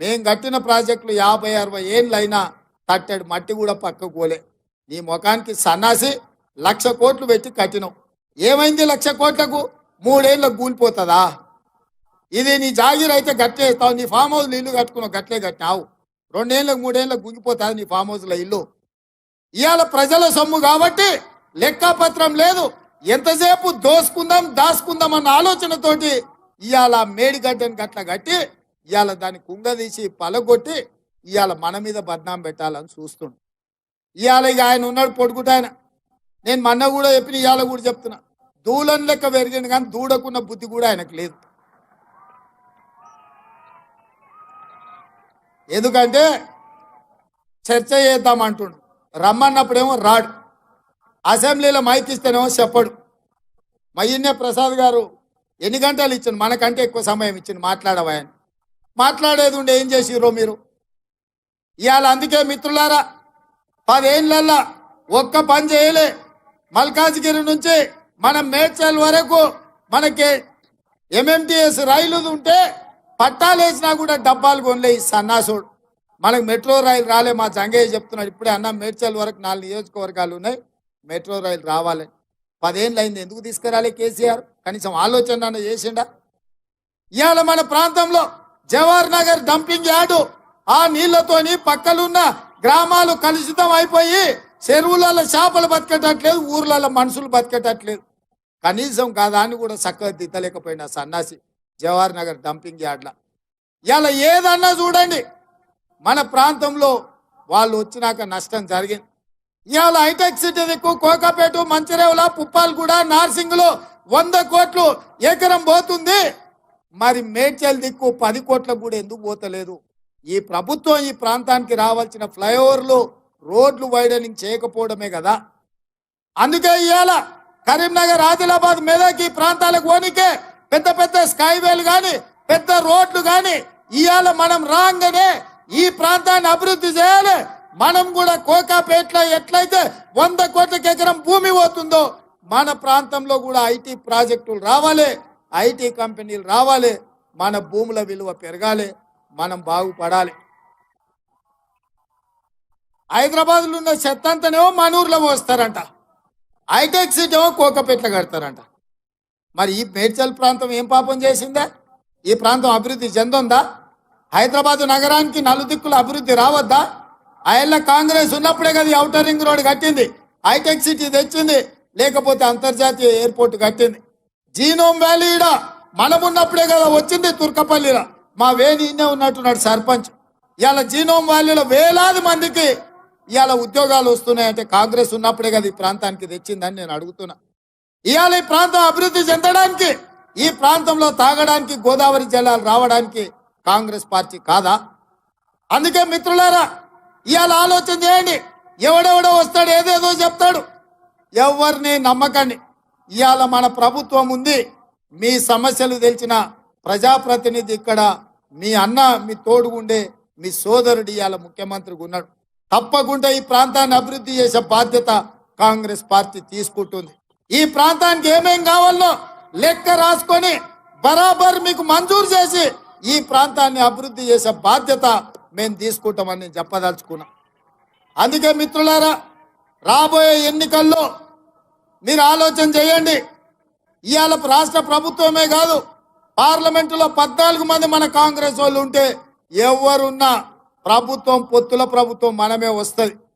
మేం కట్టిన ప్రాజెక్టులు యాభై అరవై ఏళ్ళు అయినా మట్టి కూడా పక్కకు పోలే నీ ముఖానికి సన్నాసి లక్ష కోట్లు పెట్టి కట్టినావు ఏమైంది లక్ష కోట్లకు? మూడేళ్ళకు కూలిపోతుందా ఇది నీ జాగిర్ అయితే గట్టేస్తావు నీ ఫామ్ హౌస్లో ఇల్లు కట్టుకున్నావు. గట్లే కట్టినావు. రెండేళ్ళకు మూడేళ్ళకు గుంగిపోతుంది నీ ఫామ్ హౌస్లో ఇల్లు. ఇవాళ ప్రజల సొమ్ము కాబట్టి లెక్కపత్రం లేదు. ఎంతసేపు దోసుకుందాం దాసుకుందాం అన్న ఆలోచనతోటి ఇవాళ మేడిగడ్డని గట్ల కట్టి ఇవాళ దాన్ని కుంగదీసి పలగొట్టి ఇవాళ మన మీద బద్నాం పెట్టాలని చూస్తుండు. ఇవాళ ఇక ఆయన ఉన్నాడు పొడుగుట ఆయన. నేను మొన్న కూడా చెప్పిన ఇవాళ కూడా చెప్తున్నా. దూలం లెక్క పెరిగింది కానీ దూడకున్న బుద్ధి కూడా ఆయనకు లేదు. ఎందుకంటే చర్చ చేద్దాం అంటుండు. రమ్మన్నప్పుడేమో రాడు. అసెంబ్లీలో మైక్ ఇస్తేనేమో చెప్పడు. మయ్యన్నే ప్రసాద్ గారు ఎన్ని గంటలు ఇచ్చిండు? మనకంటే ఎక్కువ సమయం ఇచ్చిండు. మాట్లాడవా అని మాట్లాడేది ఉండే ఏం చేసిర్రో మీరు? ఇవాళ అందుకే మిత్రులారా పదేళ్ళల్లా ఒక్క పని చేయలే. మల్కాజ్గిరి నుంచి మనం మేడ్చల్ వరకు మనకి ఎంఎంటిఎస్ రైలు ఉంటే పట్టాలేసినా కూడా డబ్బాలు కొనలే ఈ సన్నాసుడు. మనకు మెట్రో రైలు రాలే మా జంగయ్య చెప్తున్నాడు. ఇప్పుడే అన్న మేడ్చల్ వరకు నాలుగు నియోజకవర్గాలు ఉన్నాయి మెట్రో రైలు రావాలి. పదేళ్ళు అయింది ఎందుకు తీసుకురాలే కేసీఆర్? కనీసం ఆలోచన చేసిండా? ఇవాళ మన ప్రాంతంలో జవహర్ నగర్ డంపింగ్ యార్డు ఆ నీళ్ళతోని పక్కలున్న గ్రామాలు కలుషితం అయిపోయి చెరువులలో చేపలు బతికేటట్లేదు ఊర్లలో మనుషులు బతికేటట్లేదు. కనీసం కాదా అని కూడా చక్కగా దిద్దలేకపోయినా సన్నాసి జవహర్ నగర్ డంపింగ్ యార్డ్ల. ఇలా ఏదన్నా చూడండి మన ప్రాంతంలో వాళ్ళు వచ్చినాక నష్టం జరిగింది. ఇవాళ హైటెక్ సిటీ దిక్కు కోకాపేట మంచిరేవుల పుప్పాలగూడ నార్సింగ్లో వంద కోట్లు ఎకరం పోతుంది. మరి మేడ్చల్ దిక్కు పది కోట్లకు కూడా ఎందుకు పోతలేదు? ఈ ప్రభుత్వం ఈ ప్రాంతానికి రావాల్సిన ఫ్లైఓవర్లు రోడ్లు వైడనింగ్ చేయకపోవడమే కదా. అందుకే ఇవాళ కరీంనగర్ ఆదిలాబాద్ మెదక్ ఈ ప్రాంతాలకు పోనీకే పెద్ద పెద్ద స్కైవేలు కానీ పెద్ద రోడ్లు కానీ ఇవాళ మనం రాగానే ఈ ప్రాంతాన్ని అభివృద్ధి చేయాలి. మనం కూడా కోకాపేటలో ఎట్లయితే వంద కోట్లకి ఎకరం భూమి పోతుందో మన ప్రాంతంలో కూడా ఐటీ ప్రాజెక్టులు రావాలి. ఐటీ కంపెనీలు రావాలి మన భూముల విలువ పెరగాలి మనం బాగుపడాలి. హైదరాబాద్లో ఉన్న చెత్త అంతనేమో మన ఊర్లో పోస్తారంట. హైటెక్ సిటీ ఏమో కోకపేట్ల కడతారంట. మరి ఈ మేడ్చల్ ప్రాంతం ఏం పాపం చేసిందా? ఈ ప్రాంతం అభివృద్ధి చెందుందా? హైదరాబాద్ నగరానికి నలుదిక్కుల అభివృద్ధి రావద్దా? ఆయన కాంగ్రెస్ ఉన్నప్పుడే కదా ఈ రింగ్ రోడ్ కట్టింది. హైటెక్ సిటీ తెచ్చింది లేకపోతే అంతర్జాతీయ ఎయిర్పోర్ట్ కట్టింది. జీనోమ్ వ్యాలీడా? మనమున్నప్పుడే కదా వచ్చింది తుర్కపల్లిలో మా వేణి ఇన్నే ఉన్నట్టున్నాడు సర్పంచ్. ఇవాళ జీనోమ్ వ్యాలీలో వేలాది మందికి ఇవాళ ఉద్యోగాలు వస్తున్నాయంటే కాంగ్రెస్ ఉన్నప్పుడే కదా ఈ ప్రాంతానికి తెచ్చిందని నేను అడుగుతున్నా. ఇవాళ ఈ ప్రాంతం అభివృద్ధి చెందడానికి ఈ ప్రాంతంలో తాగడానికి గోదావరి జలాలు రావడానికి కాంగ్రెస్ పార్టీ కాదా? అందుకే మిత్రులారా ఇవాళ ఆలోచన చేయండి. ఎవడెవడో వస్తాడు ఏదేదో చెప్తాడు. ఎవరిని నమ్మకండి. ఇవాళ మన ప్రభుత్వం ఉంది. మీ సమస్యలు తెలిసిన ప్రజాప్రతినిధి ఇక్కడ మీ అన్న మీ తోడుగుండే మీ సోదరుడు ఇవాళ ముఖ్యమంత్రికి ఉన్నాడు. తప్పకుండా ఈ ప్రాంతాన్ని అభివృద్ధి చేసే బాధ్యత కాంగ్రెస్ పార్టీ తీసుకుంటుంది. ఈ ప్రాంతానికి ఏమేం కావాలో లెక్క రాసుకొని బరాబర్ మీకు మంజూరు చేసి ఈ ప్రాంతాన్ని అభివృద్ధి చేసే బాధ్యత మేము తీసుకుంటామని చెప్పదలుచుకున్నాం. అందుకే మిత్రులారా రాబోయే ఎన్నికల్లో మీరు ఆలోచన చేయండి. ఇవాళ రాష్ట్ర ప్రభుత్వమే కాదు పార్లమెంటులో పద్నాలుగు మంది మన కాంగ్రెస్ వాళ్ళు ఉంటే ఎవరున్నా ప్రభుత్వం పొత్తుల ప్రభుత్వం మనమే వస్తుంది.